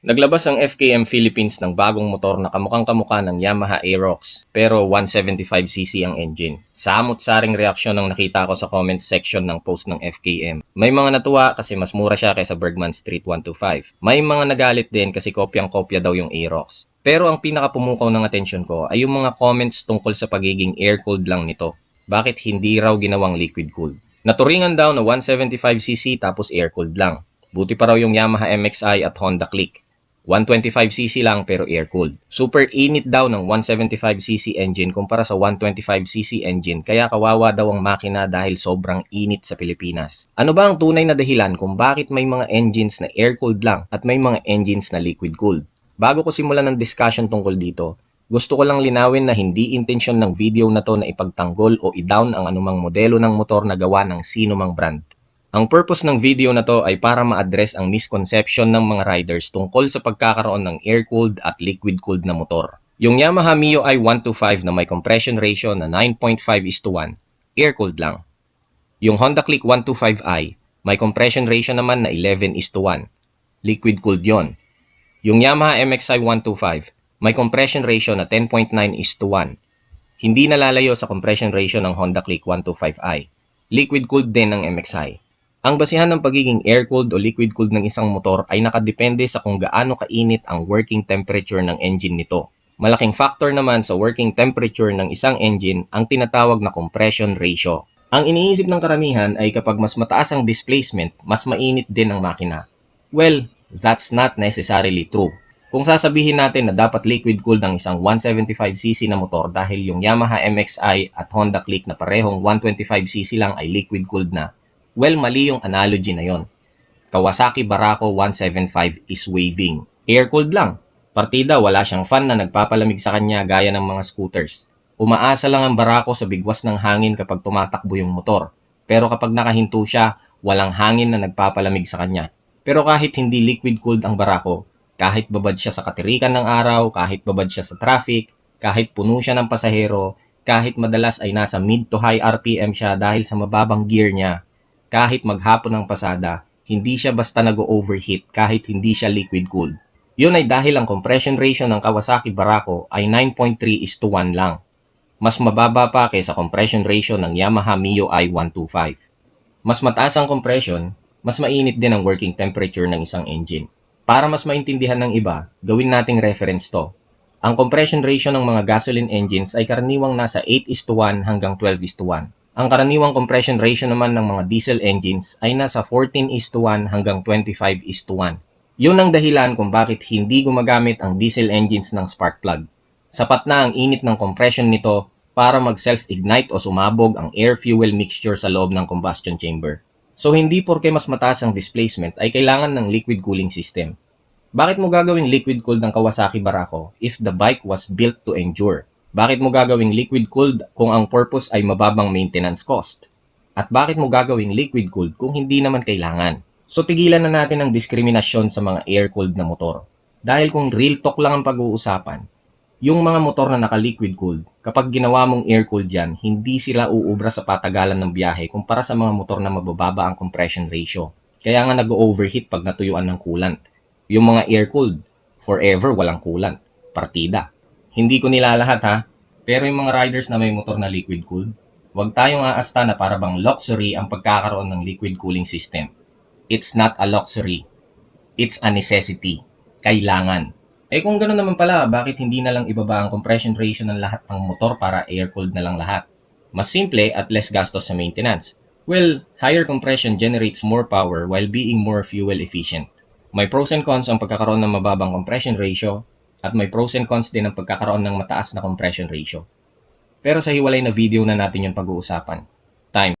Naglabas ang FKM Philippines ng bagong motor na kamukhang kamukha ng Yamaha Aerox pero 175cc ang engine. Samot-saring reaksyon ang nakita ko sa comments section ng post ng FKM. May mga natuwa kasi mas mura siya kaysa Bergman Street 125. May mga nagalit din kasi kopyang-kopya daw yung Aerox. Pero ang pinakapumukaw ng atensyon ko ay yung mga comments tungkol sa pagiging air-cooled lang nito. Bakit hindi raw ginawang liquid-cooled? Naturingan daw na 175cc tapos air-cooled lang. Buti pa raw yung Yamaha MXI at Honda Click. 125cc lang pero air-cooled. Super init daw ng 175cc engine kumpara sa 125cc engine kaya kawawa daw ang makina dahil sobrang init sa Pilipinas. Ano ba ang tunay na dahilan kung bakit may mga engines na air-cooled lang at may mga engines na liquid-cooled? Bago ko simulan ng discussion tungkol dito, gusto ko lang linawin na hindi intensyon ng video na to na ipagtanggol o i-down ang anumang modelo ng motor na gawa ng sino mang brand. Ang purpose ng video na to ay para ma-address ang misconception ng mga riders tungkol sa pagkakaroon ng air-cooled at liquid-cooled na motor. Yung Yamaha Mio i125 na may compression ratio na 9.5 is to 1, air-cooled lang. Yung Honda Click 125i, may compression ratio naman na 11 is to 1, liquid-cooled yon. Yung Yamaha MXI 125, may compression ratio na 10.9 is to 1. Hindi nalalayo sa compression ratio ng Honda Click 125i. Liquid-cooled din ng MXI. Ang basihan ng pagiging air-cooled o liquid-cooled ng isang motor ay nakadepende sa kung gaano kainit ang working temperature ng engine nito. Malaking factor naman sa working temperature ng isang engine ang tinatawag na compression ratio. Ang iniisip ng karamihan ay kapag mas mataas ang displacement, mas mainit din ang makina. Well, that's not necessarily true. Kung sasabihin natin na dapat liquid-cooled ang isang 175cc na motor dahil yung Yamaha MXI at Honda Click na parehong 125cc lang ay liquid-cooled na, Well, mali yung analogy na yon. Kawasaki Barako 175 is waving. Air-cooled lang. Partida, wala siyang fan na nagpapalamig sa kanya gaya ng mga scooters. Umaasa lang ang Barako sa bigwas ng hangin kapag tumatakbo yung motor. Pero kapag nakahinto siya, walang hangin na nagpapalamig sa kanya. Pero kahit hindi liquid-cooled ang Barako, kahit babad siya sa katirikan ng araw, kahit babad siya sa traffic, kahit puno siya ng pasahero, kahit madalas ay nasa mid to high RPM siya dahil sa mababang gear niya, kahit maghapon ng pasada, hindi siya basta nag-overheat kahit hindi siya liquid-cooled. Yun ay dahil ang compression ratio ng Kawasaki Barako ay 9.3 is to 1 lang. Mas mababa pa kaysa compression ratio ng Yamaha Mio i125. Mas mataas ang compression, mas mainit din ang working temperature ng isang engine. Para mas maintindihan ng iba, gawin nating reference to. Ang compression ratio ng mga gasoline engines ay karaniwang nasa 8 is to 1 hanggang 12 is to 1. Ang karaniwang compression ratio naman ng mga diesel engines ay nasa 14 is to 1 hanggang 25 is to 1. Yun ang dahilan kung bakit hindi gumagamit ang diesel engines ng spark plug. Sapat na ang init ng compression nito para mag-self-ignite o sumabog ang air-fuel mixture sa loob ng combustion chamber. So hindi porke mas mataas ang displacement ay kailangan ng liquid cooling system. Bakit mo gagawing liquid cooled ng Kawasaki Barako if the bike was built to endure? Bakit mo gagawing liquid-cooled kung ang purpose ay mababang maintenance cost? At bakit mo gagawing liquid-cooled kung hindi naman kailangan? So tigilan na natin ang diskriminasyon sa mga air-cooled na motor. Dahil kung real talk lang ang pag-uusapan, yung mga motor na naka-liquid-cooled, kapag ginawa mong air-cooled yan, hindi sila uubra sa patagalan ng biyahe kumpara sa mga motor na mabababa ang compression ratio. Kaya nga nag-overheat pag natuyuan ng coolant. Yung mga air-cooled, forever walang coolant. Partida. Hindi ko nilalahat ha, pero yung mga riders na may motor na liquid cooled, huwag tayong aasta na para bang luxury ang pagkakaroon ng liquid cooling system. It's not a luxury. It's a necessity. Kailangan. Eh kung gano'n naman pala, bakit hindi na lang ibaba ang compression ratio ng lahat ng motor para air-cooled na lang lahat? Mas simple at less gastos sa maintenance. Well, higher compression generates more power while being more fuel efficient. May pros and cons ang pagkakaroon ng mababang compression ratio at may pros and cons din ang pagkakaroon ng mataas na compression ratio. Pero sa hiwalay na video na natin yung pag-uusapan. Time.